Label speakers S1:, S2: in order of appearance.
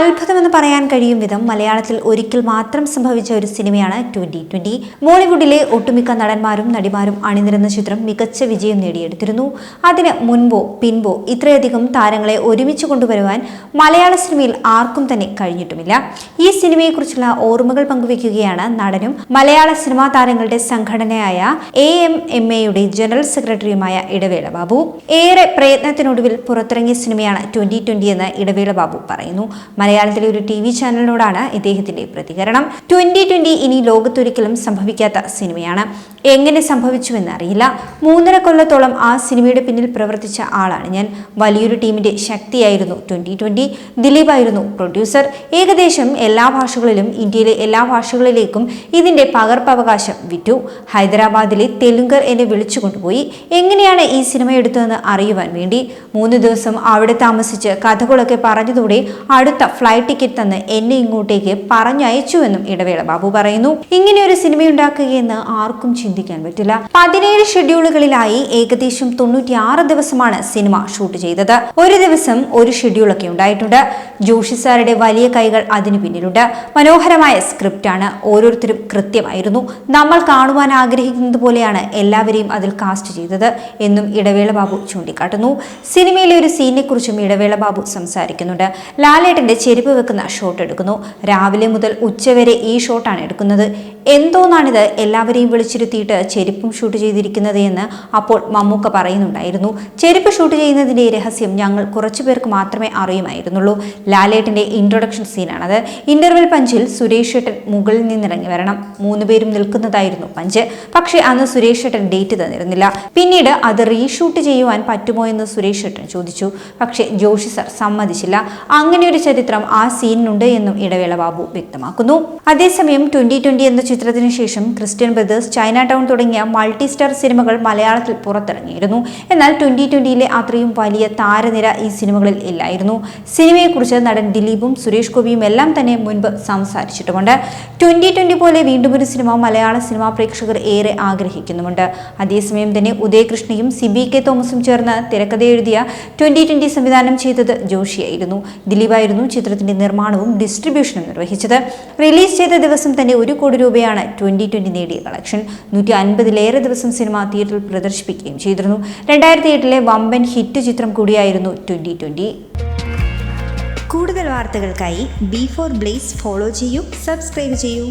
S1: അത്ഭുതമെന്ന് പറയാൻ കഴിയും വിധം മലയാളത്തിൽ ഒരിക്കൽ മാത്രം സംഭവിച്ച ഒരു സിനിമയാണ് ട്വന്റി ട്വന്റി. ബോളിവുഡിലെ ഒട്ടുമിക്ക നടന്മാരും നടിമാരും അണിനിരുന്ന ചിത്രം മികച്ച വിജയം നേടിയെടുത്തിരുന്നു. അതിന് മുൻപോ പിൻപോ ഇത്രയധികം താരങ്ങളെ ഒരുമിച്ച് കൊണ്ടുവരുവാൻ മലയാള സിനിമയിൽ ആർക്കും തന്നെ കഴിഞ്ഞിട്ടുമില്ല. ഈ സിനിമയെക്കുറിച്ചുള്ള ഓർമ്മകൾ പങ്കുവയ്ക്കുകയാണ് നടനും മലയാള സിനിമാ താരങ്ങളുടെ സംഘടനയായ എ എം എം എയുടെ ജനറൽ സെക്രട്ടറിയുമായ ഇടവേള ബാബു. ഏറെ പ്രയത്നത്തിനൊടുവിൽ പുറത്തിറങ്ങിയ സിനിമയാണ് ട്വന്റി ട്വന്റി എന്ന് ഇടവേള ബാബു പറയുന്നു. മലയാളത്തിലെ ഒരു ടി വി ചാനലിനോടാണ് ഇദ്ദേഹത്തിന്റെ പ്രതികരണം. ട്വന്റി ട്വന്റി ഇനി ലോകത്തൊരിക്കലും സംഭവിക്കാത്ത സിനിമയാണ്. എങ്ങനെ സംഭവിച്ചുവെന്ന് അറിയില്ല. മൂന്നര കൊല്ലത്തോളം ആ സിനിമയുടെ പിന്നിൽ പ്രവർത്തിച്ച ആളാണ് ഞാൻ. വലിയൊരു ടീമിന്റെ ശക്തിയായിരുന്നു ട്വന്റി ട്വന്റി. ദിലീപായിരുന്നു പ്രൊഡ്യൂസർ. ഏകദേശം എല്ലാ ഭാഷകളിലും ഇന്ത്യയിലെ എല്ലാ ഭാഷകളിലേക്കും ഇതിന്റെ പകർപ്പവകാശം വിറ്റു. ഹൈദരാബാദിലെ തെലുങ്കർ എന്നെ വിളിച്ചു കൊണ്ടുപോയി. എങ്ങനെയാണ് ഈ സിനിമ എടുത്തതെന്ന് അറിയുവാൻ വേണ്ടി. മൂന്ന് ദിവസം അവിടെ താമസിച്ച് കഥകളൊക്കെ പറഞ്ഞതോടെ അടുത്ത ഫ്ലൈറ്റ് ടിക്കറ്റ് തന്ന് എന്നെ ഇങ്ങോട്ടേക്ക് പറഞ്ഞയച്ചുവെന്നും ഇടവേള ബാബു പറയുന്നു. ഇങ്ങനെ ഒരു സിനിമയുണ്ടാക്കുകയെന്ന് ആർക്കും ചിന്തിക്കാൻ പറ്റില്ല. പതിനേഴ് ഷെഡ്യൂളുകളിലായി ഏകദേശം തൊണ്ണൂറ്റിയാറ് ദിവസമാണ് സിനിമ ഷൂട്ട് ചെയ്തത്. ഒരു ദിവസം ഒരു ഷെഡ്യൂളൊക്കെ ഉണ്ടായിട്ടുണ്ട്. ജോഷി സാറുടെ വലിയ കൈകൾ അതിനു പിന്നിലുണ്ട്. മനോഹരമായ സ്ക്രിപ്റ്റാണ് ഓരോരുത്തരും കൃത്യമായിരുന്നു. നമ്മൾ കാണുവാൻ ആഗ്രഹിക്കുന്നത് പോലെയാണ് എല്ലാവരെയും അതിൽ കാസ്റ്റ് ചെയ്തത് എന്നും ഇടവേള ബാബു ചൂണ്ടിക്കാട്ടുന്നു. സിനിമയിലെ ഒരു സീനിനെ കുറിച്ചും ഇടവേള ബാബു സംസാരിക്കുന്നുണ്ട്. ലാലേട്ടന്റെ ചെരുപ്പ് വെക്കുന്ന ഷോട്ട് എടുക്കുന്നു. രാവിലെ മുതൽ ഉച്ചവരെ ഈ ഷോട്ടാണ് എടുക്കുന്നത്. എന്തോന്നാണിത്? എല്ലാവരെയും വിളിച്ചിരുത്തിയിട്ട് ചെരുപ്പും ഷൂട്ട് ചെയ്തിരിക്കുന്നത് എന്ന് അപ്പോൾ മമ്മൂക്ക പറയുന്നുണ്ടായിരുന്നു. ചെരുപ്പ് ഷൂട്ട് ചെയ്യുന്നതിന്റെ രഹസ്യം ഞങ്ങൾ കുറച്ചു പേർക്ക് മാത്രമേ അറിയുമായിരുന്നുള്ളൂ. ലാലേട്ടിന്റെ ഇൻട്രൊഡക്ഷൻ സീനാണത് ഇന്റർവെൽ പഞ്ചിൽ സുരേഷ് ഏട്ടൻ മുകളിൽ നിന്നിറങ്ങി വരണം. മൂന്ന് പേരും നിൽക്കുന്നതായിരുന്നു പഞ്ച്. പക്ഷേ അന്ന് സുരേഷ് ഏട്ടൻ ഡേറ്റ് തന്നിരുന്നില്ല. പിന്നീട് അത് റീഷൂട്ട് ചെയ്യുവാൻ പറ്റുമോ എന്ന് സുരേഷ് ഏട്ടൻ ചോദിച്ചു. പക്ഷേ ജോഷി സർ സമ്മതിച്ചില്ല. അങ്ങനെ ഒരു ചരിത്രം ആ സീനിനുണ്ട് എന്നും ഇടവേള ബാബു വ്യക്തമാക്കുന്നു. അതേസമയം ട്വന്റി ട്വന്റി എന്ന ചിത്രത്തിന് ശേഷം ക്രിസ്ത്യൻ ബ്രദേഴ്സ് ചൈന ടൗൺ തുടങ്ങിയ മൾട്ടി സ്റ്റാർ സിനിമകൾ മലയാളത്തിൽ പുറത്തിറങ്ങിയിരുന്നു. എന്നാൽ ട്വന്റി ട്വന്റിയിലെ അത്രയും വലിയ താരനിര ഈ സിനിമകളിൽ ഇല്ലായിരുന്നു. സിനിമയെക്കുറിച്ച് നടൻ ദിലീപും സുരേഷ് ഗോപിയും എല്ലാം തന്നെ മുൻപ് സംസാരിച്ചിട്ടുമുണ്ട്. ട്വന്റി ട്വന്റി പോലെ വീണ്ടും ഒരു സിനിമ മലയാള സിനിമാ പ്രേക്ഷകർ ഏറെ ആഗ്രഹിക്കുന്നുമുണ്ട്. അതേസമയം തന്നെ ഉദയകൃഷ്ണയും സിബി കെ തോമസും ചേർന്ന് തിരക്കഥ എഴുതിയ ട്വന്റി ട്വന്റി സംവിധാനം ചെയ്തത് ജോഷിയായിരുന്നു. ദിലീപായിരുന്നു ചിത്രത്തിന്റെ നിർമ്മാണവും ഡിസ്ട്രിബ്യൂഷനും നിർവഹിച്ചത്. റിലീസ് ചെയ്ത ദിവസം തന്നെ ഒരു കോടി രൂപയാണ് ട്വന്റി ട്വന്റി നേടിയ കളക്ഷൻ നൂറ്റി അൻപതിലേറെ ദിവസം സിനിമ തിയേറ്ററിൽ പ്രദർശിപ്പിക്കുകയും ചെയ്തിരുന്നു. രണ്ടായിരത്തി എട്ടിലെ വമ്പൻ ഹിറ്റ് ചിത്രം കൂടിയായിരുന്നു ട്വന്റി ട്വന്റി കൂടുതൽ വാർത്തകൾക്കായി ബി ഫോർ ബ്ലേസ് ഫോളോ ചെയ്യൂ സബ്സ്ക്രൈബ് ചെയ്യൂ.